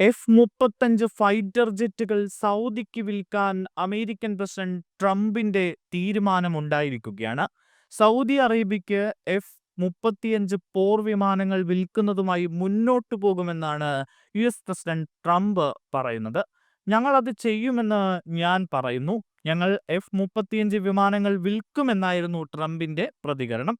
F മുപ്പത്തഞ്ച് fighter ജെറ്റുകൾ സൗദിക്ക് വിൽക്കാൻ American president ട്രംപിന്റെ തീരുമാനമുണ്ടായിരിക്കുകയാണ്. സൗദി അറേബ്യയ്ക്ക് എഫ് മുപ്പത്തിയഞ്ച് പോർ വിമാനങ്ങൾ വിൽക്കുന്നതുമായി മുന്നോട്ടു പോകുമെന്നാണ് യു എസ് പ്രസിഡന്റ് ട്രംപ് പറയുന്നത്. ഞങ്ങൾ അത് ചെയ്യുമെന്ന് ഞാൻ പറയുന്നു. ഞങ്ങൾ എഫ് മുപ്പത്തിയഞ്ച് വിമാനങ്ങൾ വിൽക്കുമെന്നായിരുന്നു ട്രംപിന്റെ പ്രതികരണം.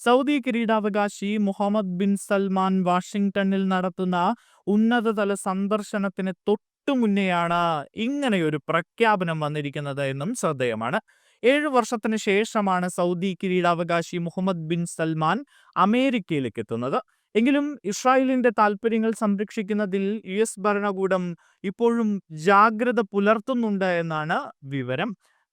സൗദി കിരീടാവകാശി മുഹമ്മദ് ബിൻ സൽമാൻ വാഷിംഗ്ടണിൽ നടത്തുന്ന ഉന്നതതല സന്ദർശനത്തിന് തൊട്ടു മുന്നെയാണ് ഇങ്ങനെയൊരു പ്രഖ്യാപനം വന്നിരിക്കുന്നത് എന്നും ശ്രദ്ധേയമാണ്. ഏഴ് വർഷത്തിന് ശേഷമാണ് സൗദി കിരീടാവകാശി മുഹമ്മദ് ബിൻ സൽമാൻ അമേരിക്കയിലേക്ക് എത്തുന്നത്. എങ്കിലും ഇസ്രായേലിന്റെ താൽപര്യങ്ങൾ സംരക്ഷിക്കുന്നതിൽ യു എസ് ഭരണകൂടം ഇപ്പോഴും ജാഗ്രത പുലർത്തുന്നുണ്ട് എന്നാണ് വിവരം.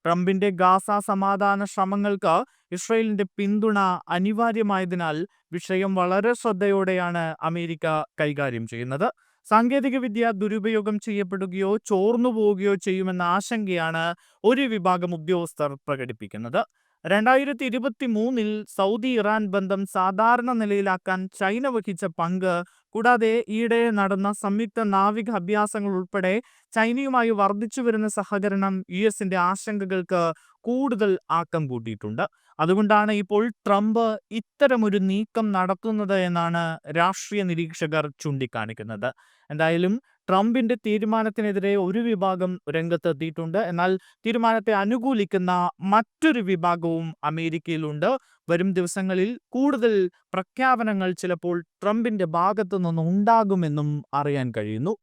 ട്രംപിന്റെ ഗാസ സമാധാന ശ്രമങ്ങൾക്ക് ഇസ്രയേലിന്റെ പിന്തുണ അനിവാര്യമായതിനാൽ വിഷയം വളരെ ശ്രദ്ധയോടെയാണ് അമേരിക്ക കൈകാര്യം ചെയ്യുന്നത്. സാങ്കേതികവിദ്യ ദുരുപയോഗം ചെയ്യപ്പെടുകയോ ചോർന്നു പോവുകയോ ചെയ്യുമെന്ന ആശങ്കയാണ് ഒരു വിഭാഗം ഉദ്യോഗസ്ഥർ പ്രകടിപ്പിക്കുന്നത്. രണ്ടായിരത്തി ഇരുപത്തി മൂന്നിൽ സൗദി ഇറാൻ ബന്ധം സാധാരണ നിലയിലാക്കാൻ ചൈന വഹിച്ച പങ്ക് കൂടാതെ ഈയിടെ നടന്ന സംയുക്ത നാവിക അഭ്യാസങ്ങൾ ഉൾപ്പെടെ ചൈനയുമായി വർദ്ധിച്ചു വരുന്ന സഹകരണം യു എസിന്റെ ആശങ്കകൾക്ക് കൂടുതൽ ആക്കം കൂട്ടിയിട്ടുണ്ട്. അതുകൊണ്ടാണ് ഇപ്പോൾ ട്രംപ് ഇത്തരമൊരു നീക്കം നടത്തുന്നത് എന്നാണ് രാഷ്ട്രീയ നിരീക്ഷകർ ചൂണ്ടിക്കാണിക്കുന്നത്. എന്തായാലും ട്രംപിന്റെ തീരുമാനത്തിനെതിരെ ഒരു വിഭാഗം രംഗത്തെത്തിയിട്ടുണ്ട്. എന്നാൽ തീരുമാനത്തെ അനുകൂലിക്കുന്ന മറ്റൊരു വിഭാഗവും അമേരിക്കയിലുണ്ട്. വരും ദിവസങ്ങളിൽ കൂടുതൽ പ്രഖ്യാപനങ്ങൾ ചിലപ്പോൾ ട്രംപിന്റെ ഭാഗത്തു നിന്നും ഉണ്ടാകുമെന്നും അറിയാൻ കഴിയുന്നു.